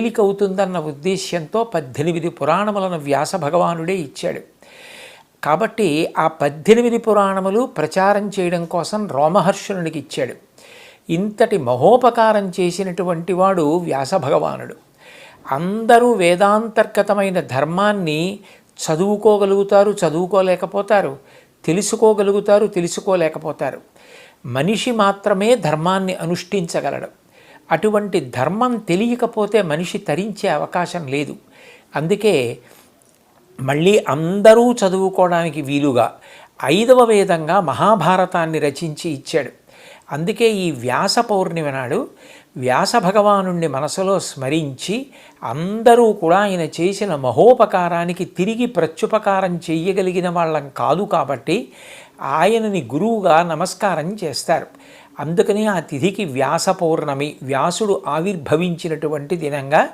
తేలికవుతుందన్న ఉద్దేశ్యంతో పద్దెనిమిది పురాణములను వ్యాస భగవానుడే ఇచ్చాడు. కాబట్టి ఆ పద్దెనిమిది పురాణములు ప్రచారం చేయడం కోసం రోమహర్షునికి ఇచ్చాడు. ఇంతటి మహోపకారం చేసినటువంటి వాడు వ్యాస భగవానుడు. అందరూ వేదాంతర్గతమైన ధర్మాన్ని చదువుకోగలుగుతారు చదువుకోలేకపోతారు తెలుసుకోగలుగుతారు తెలుసుకోలేకపోతారు. మనిషి మాత్రమే ధర్మాన్ని అనుష్ఠించగలడు. అటువంటి ధర్మం తెలియకపోతే మనిషి తరించే అవకాశం లేదు. అందుకే మళ్ళీ అందరూ చదువుకోవడానికి వీలుగా ఐదవ వేదంగా మహాభారతాన్ని రచించి ఇచ్చాడు. అందుకే ఈ వ్యాస పౌర్ణిమ నాడు వ్యాస భగవాను మనసులో స్మరించి అందరూ కూడా ఆయన చేసిన మహోపకారానికి తిరిగి ప్రత్యుపకారం చెయ్యగలిగిన వాళ్ళం కాదు కాబట్టి ఆయనని గురువుగా నమస్కారం చేస్తారు. అందుకని ఆ తిథికి వ్యాస పౌర్ణమి వ్యాసుడు ఆవిర్భవించినటువంటి దినంగా